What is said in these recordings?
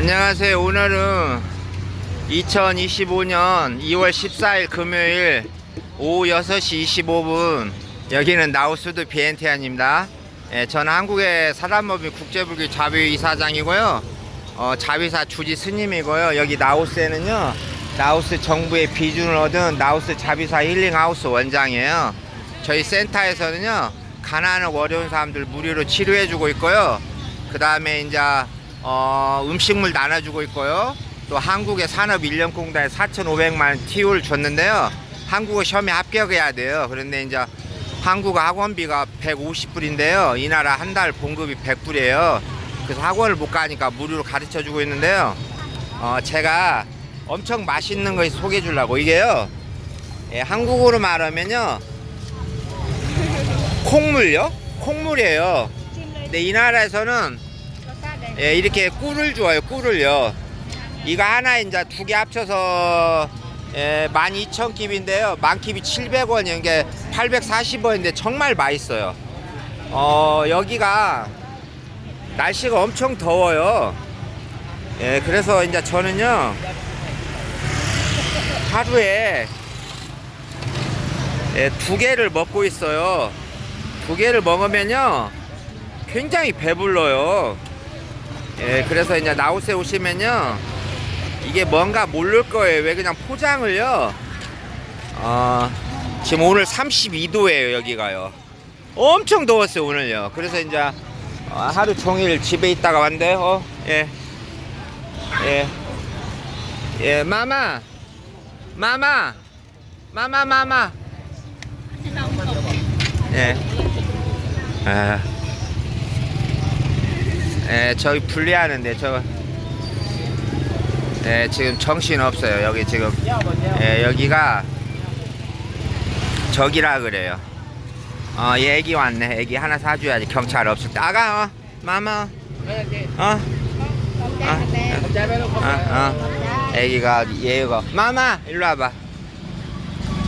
안녕하세요. 오늘은 2025년 2월 14일 금요일 오후 6시 25분 여기는 나우스드 비엔티안입니다. 예, 저는 한국의 사단법인 국제불교 자비 이사장이고요. 어, 자비사 주지 스님이고요. 여기 나우스에는요. 나우스 정부의 비준을 얻은 나우스 자비사 힐링하우스 원장이에요. 저희 센터에서는요. 가난하고 어려운 사람들 무료로 치료해주고 있고요. 그 다음에 이제 어, 음식물 나눠주고 있고요. 또 한국의 산업인력공단에 4,500만 티오를 줬는데요. 한국어 시험에 합격해야 돼요. 그런데 이제 한국어 학원비가 150불인데요. 이 나라 한 달 봉급이 100불이에요. 그래서 학원을 못 가니까 무료로 가르쳐 주고 있는데요. 어, 제가 엄청 맛있는 거 소개해 주려고 이게요. 예, 한국어로 말하면요. 콩물요? 콩물이에요. 근데 이 나라에서는 예, 이렇게 꿀을 줘요. 꿀을요. 이거 하나 이제 두 개 합쳐서 예, 12,000킵인데요. 만킵이 700원이에요. 이게 840원인데 정말 맛있어요. 어, 여기가 날씨가 엄청 더워요. 예, 그래서 이제 저는요. 하루에 예, 두 개를 먹고 있어요. 두 개를 먹으면요. 굉장히 배불러요. 예, 그래서 이제 나우스에 오시면요. 이게 뭔가 모를 거예요. 왜 그냥 포장을요. 어, 지금 오늘 32도예요, 여기가요. 엄청 더웠어요, 오늘요. 그래서 이제 어, 하루 종일 집에 있다가 왔는데, 어, 예. 예. 예, 마마. 마마. 마마, 마마. 예. 아. 예, 저기 분리하는데 저 예, 지금 정신 없어요. 여기 지금 예, 여기가 저기라 그래요. 어, 얘 애기 왔네. 애기 하나 사줘야지. 경찰 없을 때. 아가, 어, 마마, 어, 어, 어, 어. 애기가 얘가 마마 일로 와봐.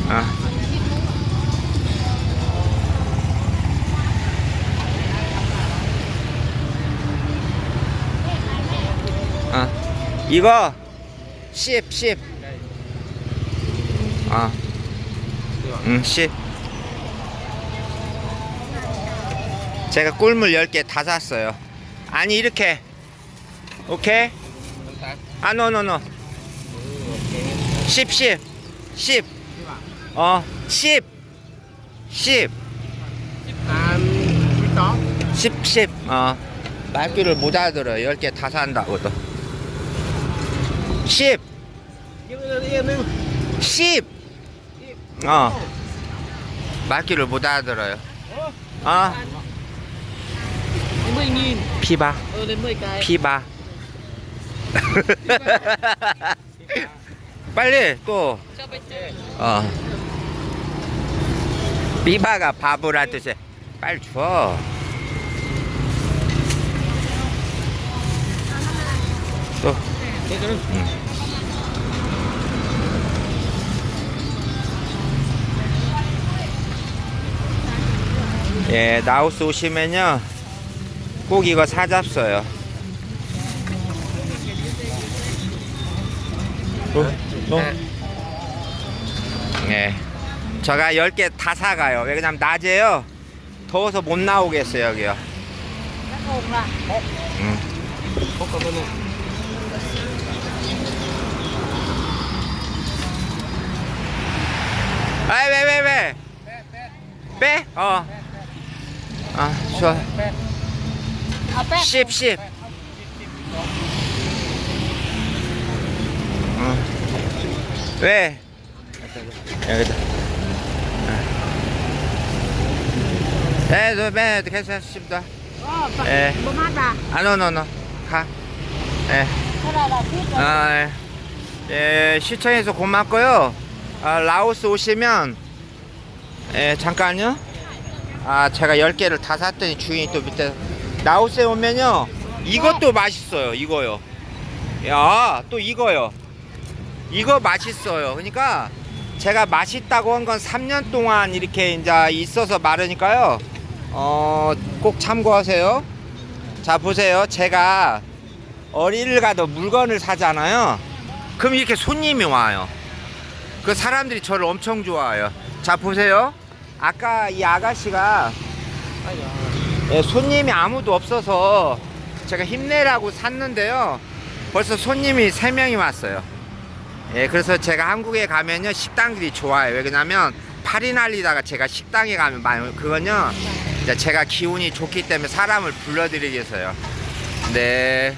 어. 이거 10, 10. 어. 응, 10. 제가 꿀물 10개 다 샀어요. 아니, 이렇게. 오케이? 아, 노, 노, 노. 10, 10. 10. 어, 10. 10. 10, 10. 어. 말귀를 못 알아들어. 10개 다 산다고 또. 10. 10. 어. 말귀를 못 알아들어요. 어. Đến 10 nghìn 피바. Ờ đến 10 cái 피바. 빨리 또. 어. 비바가 바보라 뜻이 빨리 줘. 또. Thế cơ 예, 나우스 오시면요. 꼭 이거 사잡어요. 어? 어? 예. 제가 10개 다 사가요. 왜냐면 낮에요. 더워서 못 나오겠어요, 여기요. 음. Có cơ bên này 아, 왜, 왜, 왜? 빼? 어. 아, 좋아. 씹, 씹. 어. 왜? 여기다. 네, 너 빼, 괜찮습니다. 예. 아, 노, 노, 노. 가. 예. 아, 예, 시청해서 고맙고요. 아, 라오스 오시면, 예, 잠깐요. 아, 제가 10개를 다 샀더니 주인이 또 밑에, 라오스에 오면요. 이것도 맛있어요, 이거요. 야, 또 이거요. 이거 맛있어요. 그러니까 제가 맛있다고 한 건 3년 동안 이렇게 이제 있어서 말하니까요. 어, 꼭 참고하세요. 자, 보세요. 제가 어디를 가도 물건을 사잖아요. 그럼 이렇게 손님이 와요. 그 사람들이 저를 엄청 좋아해요. 자 보세요. 아까 이 아가씨가. 예, 손님이 아무도 없어서 제가 힘내라고 샀는데요. 벌써 손님이 세명이 왔어요. 예, 그래서 제가 한국에 가면요, 식당들이 좋아요. 왜냐면, 팔이 날리다가 제가 식당에 가면, 많이- 그건요, 제가 기운이 좋기 때문에 사람을 불러드리기 위해서요. 네.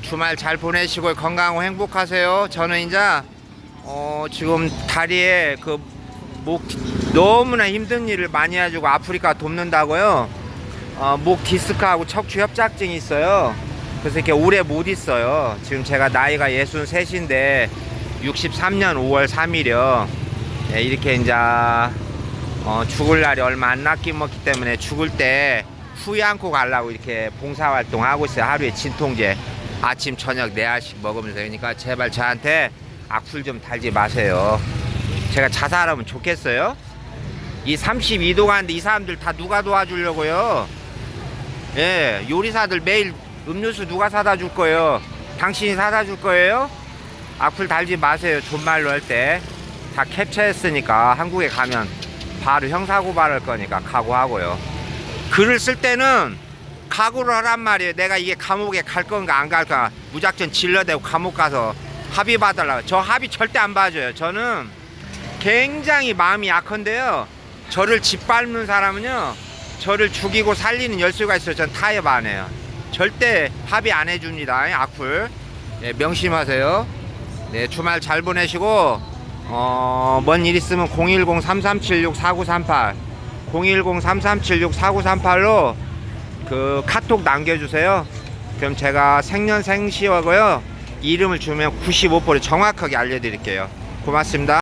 주말 잘 보내시고 건강하고 행복하세요. 저는 이제, 어, 지금 다리에 그, 목, 너무나 힘든 일을 많이 해주고 아프리카 돕는다고요. 어, 목 디스크하고 척추 협착증이 있어요. 그래서 이렇게 오래 못 있어요. 지금 제가 나이가 63인데 63년 5월 3일이요. 예, 이렇게 이제 어, 죽을 날이 얼마 안 남김었기 때문에 죽을 때 후회 않고 가려고 이렇게 봉사활동 하고 있어요. 하루에 진통제 아침 저녁 네 알씩 먹으면서 그러니까 제발 저한테 악플 좀 달지 마세요. 제가 자살하면 좋겠어요. 이 32도 가는데 이 사람들 다 누가 도와주려고요? 예, 요리사들 매일 음료수 누가 사다 줄 거예요? 당신이 사다 줄 거예요? 악플 달지 마세요. 존말로 할 때. 다 캡처했으니까 한국에 가면 바로 형사고발할 거니까 각오하고요. 글을 쓸 때는 각오를 하란 말이에요. 내가 이게 감옥에 갈 건가 안 갈까 무작정 질러대고 감옥 가서 합의 받으려고. 저 합의 절대 안 봐줘요. 저는 굉장히 마음이 약한데요. 저를 짓밟는 사람은요. 저를 죽이고 살리는 열쇠가 있어요. 전 타협 안 해요. 절대 합의 안 해줍니다. 악플. 네, 명심하세요. 네, 주말 잘 보내시고, 어, 뭔 일 있으면 010-3376-4938, 010-3376-4938로 그 카톡 남겨주세요. 그럼 제가 생년생시하고요. 이름을 주면 95% 정확하게 알려드릴게요. 고맙습니다.